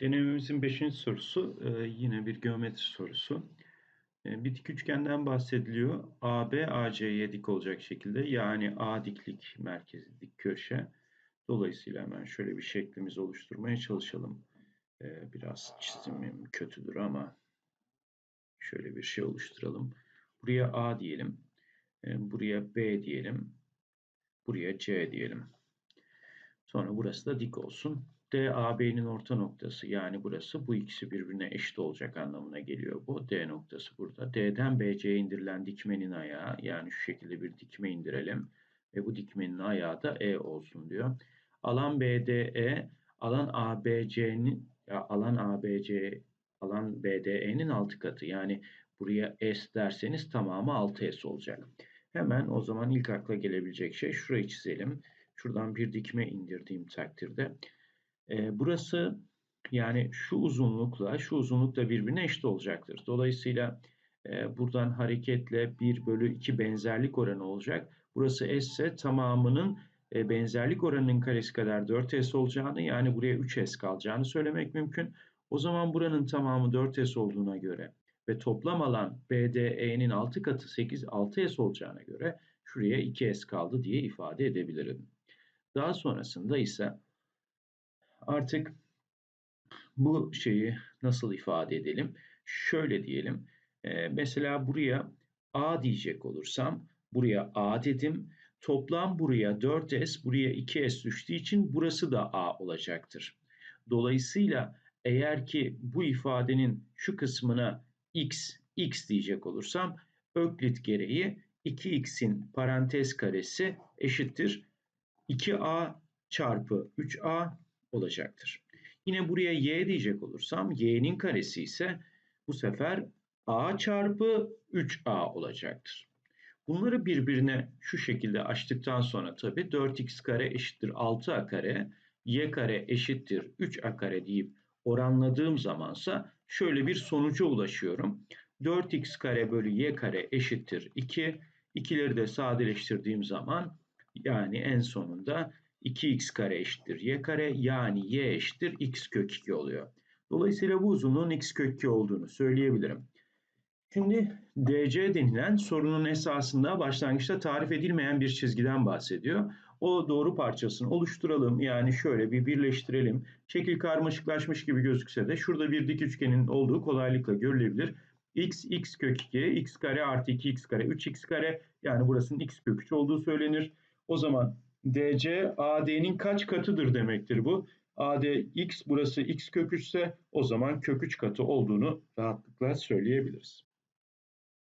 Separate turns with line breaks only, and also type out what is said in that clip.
Denememizin 5. sorusu e, yine bir geometri sorusu. E, bir dik üçgenden bahsediliyor. AB AC'ye dik olacak şekilde yani A diklik merkezi dik köşe. Dolayısıyla hemen şöyle bir şeklimizi oluşturmaya çalışalım. E, biraz çizimim kötüdür ama şöyle bir şey oluşturalım. Buraya A diyelim. Buraya B diyelim. Buraya C diyelim. Sonra burası da dik olsun. DAB'nin orta noktası yani burası bu ikisi birbirine eşit olacak anlamına geliyor bu. D noktası burada. D'den BC'ye indirilen dikmenin ayağı yani şu şekilde bir dikme indirelim. Ve bu dikmenin ayağı da E olsun diyor. Alan BDE alan ABC'nin alan ABC alan BDE'nin altı katı. Yani buraya S derseniz tamamı 6S olacak. Hemen o zaman ilk akla gelebilecek şey şurayı çizelim. Şuradan bir dikme indirdiğim takdirde e, burası yani şu uzunlukla şu uzunluk da birbirine eşit olacaktır. Dolayısıyla e, buradan hareketle 1 bölü 2 benzerlik oranı olacak. Burası S ise tamamının e, benzerlik oranının karesi kadar 4S olacağını yani buraya 3S kalacağını söylemek mümkün. O zaman buranın tamamı 4S olduğuna göre ve toplam alan BDE'nin 6 katı 8 6S olacağına göre şuraya 2S kaldı diye ifade edebilirim. Daha sonrasında ise Artık bu şeyi nasıl ifade edelim? Şöyle diyelim. E, mesela buraya A diyecek olursam buraya A dedim. Toplam buraya 4S, buraya 2S düştüğü için burası da A olacaktır. Dolayısıyla eğer ki bu ifadenin şu kısmına x, x diyecek olursam Öklit gereği 2x'in parantez karesi eşittir 2a çarpı 3a olacaktır. Yine buraya y diyecek olursam y'nin karesi ise bu sefer a çarpı 3a olacaktır. Bunları birbirine şu şekilde açtıktan sonra tabii 4x kare eşittir 6a kare, y kare eşittir 3a kare deyip oranladığım zamansa şöyle bir sonuca ulaşıyorum. 4x kare bölü y kare eşittir 2. İkileri de sadeleştirdiğim zaman yani en sonunda 2x kare eşittir y kare yani y eşittir x kök 2 oluyor. Dolayısıyla bu uzunluğun x kök 2 olduğunu söyleyebilirim. Şimdi DC denilen sorunun esasında başlangıçta tarif edilmeyen bir çizgiden bahsediyor. O doğru parçasını oluşturalım. Yani şöyle bir birleştirelim. Şekil karmaşıklaşmış gibi gözükse de şurada bir dik üçgenin olduğu kolaylıkla görülebilir. x, x kök 2, x kare artı 2x kare, 3x kare yani burasının x kök 3 olduğu söylenir. O zaman DC AD'nin kaç katıdır demektir bu. AD x burası x kök 3 ise o zaman kök 3 katı olduğunu rahatlıkla söyleyebiliriz.